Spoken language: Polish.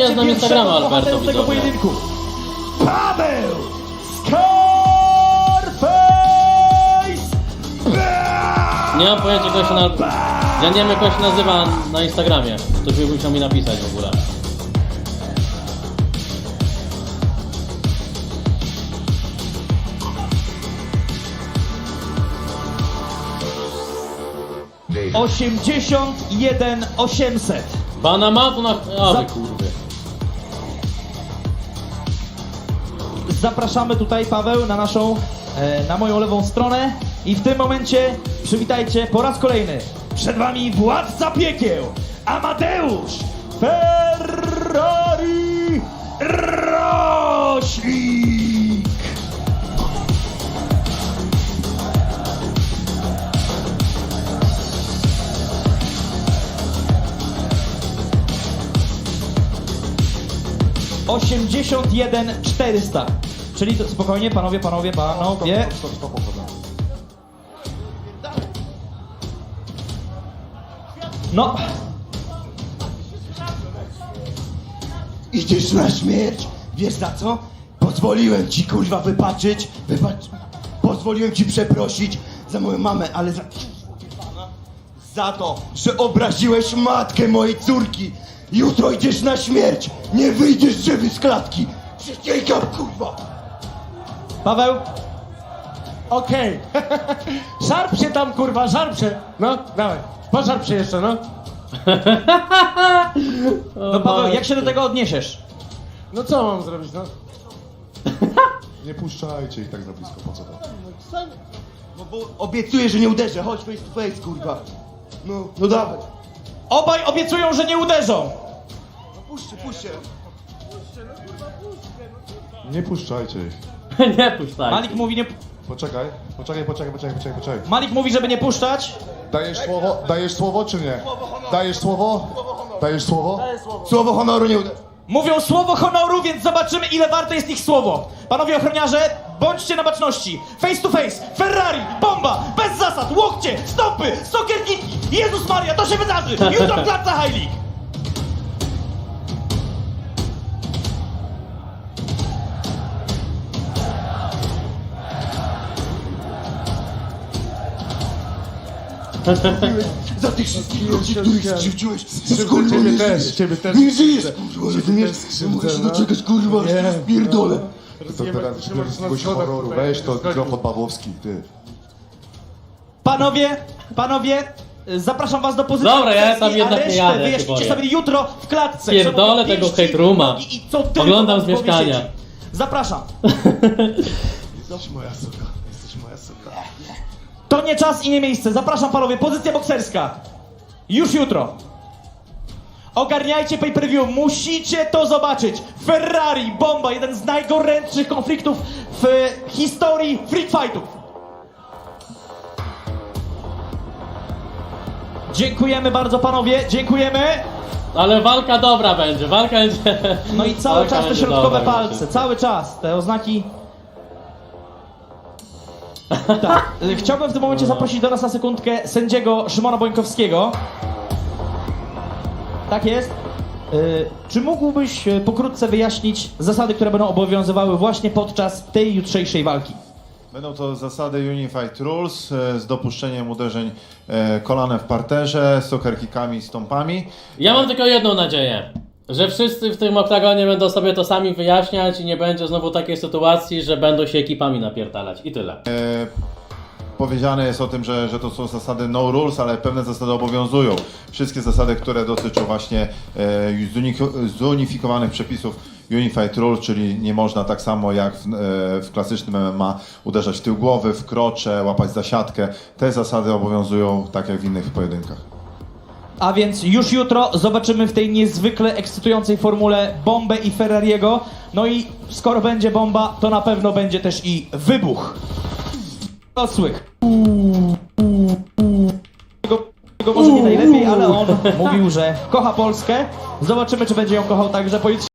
nie znam pierwszego Instagrama Alberto, tego pojedynku. Paweł Scarface! Nie mam pojęcia, jak to się na... Ja nie wiem, jak to się nazywa na Instagramie. Ktoś by musiał mi napisać w ogóle. Osiemdziesiąt jeden osiemset. Bana ma tu na... A, Za- wy Zapraszamy tutaj Paweł na naszą, e, na moją lewą stronę i w tym momencie przywitajcie po raz kolejny przed wami władca piekieł Amadeusz Ferrari Roślik. Osiemdziesiąt jeden czterysta. Czyli to, spokojnie, panowie, panowie, panowie. Stop, stop, stop, stop. No, Idziesz na śmierć? Wiesz za co? Pozwoliłem ci kurwa wybaczyć, wybacz... Pozwoliłem ci przeprosić za moją mamę, ale za... Za to, że obraziłeś matkę mojej córki! Jutro idziesz na śmierć! Nie wyjdziesz żywy z klatki! Przysięgam kurwa! Paweł, Okej. Szarp się tam, kurwa, szarp się. No, dawaj. Poszarp się jeszcze, no. no Paweł, jak się do tego odniesiesz? No co mam zrobić, no? Nie puszczajcie ich tak za blisko, po co to? No bo obiecuję, że nie uderzę, chodź face to face kurwa! No, no dawaj! Obaj obiecują, że nie uderzą. No puśćcie, puśćcie! Nie puszczajcie ich. nie puszczaj. Malik mówi, nie, Poczekaj, poczekaj, poczekaj, poczekaj, poczekaj, poczekaj. Malik mówi, żeby nie puszczać. Dajesz słowo, dajesz słowo czy nie? Dajesz słowo? Dajesz słowo? Słowo honoru nie uderzę! Mówią słowo honoru, więc zobaczymy, ile warte jest ich słowo. Panowie ochroniarze, bądźcie na baczności. Face to face, Ferrari, bomba, bez zasad, łokcie, stopy, sokierniki. Jezus Maria, to się wydarzy. Jutro klatce High League. Za tych wszystkich ludzi, których skrzywdziłeś! Skrzywdzę ciebie też, ciebie też Nie żyjesz, skrzywdzę. kurwa, rozumiesz? mogę się no. doczekać, kurwa, aż cię spierdolę! To teraz jakiegoś horroru, weź to mikrofon Pawłowski, ty. Panowie, panowie, zapraszam was do pozycji Dobra, ja tam jednak nie jadę, ja się wyjaśnicie boję. sobie jutro w klatce. Pierdolę tego pięści, hate rooma. nogi I co tylko Oglądam z głowie mieszkania. Zapraszam. Jesteś moja suka, jesteś moja suka. To nie czas i nie miejsce. Zapraszam panowie, pozycja bokserska. Już jutro. Ogarniajcie pay-per-view, musicie to zobaczyć. Ferrari, bomba, jeden z najgorętszych konfliktów w historii freak fightów. Dziękujemy bardzo panowie, dziękujemy. Ale walka dobra będzie, walka będzie... No i cały walka czas te będzie środkowe dobra, palce, myślę. cały czas te oznaki. Tak, y, chciałbym w tym momencie zaprosić do nas na sekundkę sędziego Szymona Bońkowskiego. Tak jest. Y, Czy mógłbyś y, pokrótce wyjaśnić zasady, które będą obowiązywały właśnie podczas tej jutrzejszej walki? Będą to zasady Unified Rules e, z dopuszczeniem uderzeń kolanem w parterze, sokerkikami i stąpami. Ja mam tylko jedną nadzieję. Że wszyscy w tym oktagonie będą sobie to sami wyjaśniać i nie będzie znowu takiej sytuacji, że będą się ekipami napierdalać. I tyle. E, Powiedziane jest o tym, że, że to są zasady no rules, ale pewne zasady obowiązują. Wszystkie zasady, które dotyczą właśnie e, zunik- zunifikowanych przepisów Unified Rules, czyli nie można tak samo jak w, e, w klasycznym MMA uderzać w tył głowy, w krocze, łapać za siatkę. Te zasady obowiązują tak jak w innych pojedynkach. A więc już jutro zobaczymy w tej niezwykle ekscytującej formule bombę i Ferrariego. No i skoro będzie bomba, to na pewno będzie też i wybuch. Osłych. Tego, może nie najlepiej, ale on mówił, że kocha Polskę. Zobaczymy, czy będzie ją kochał także pojutrze.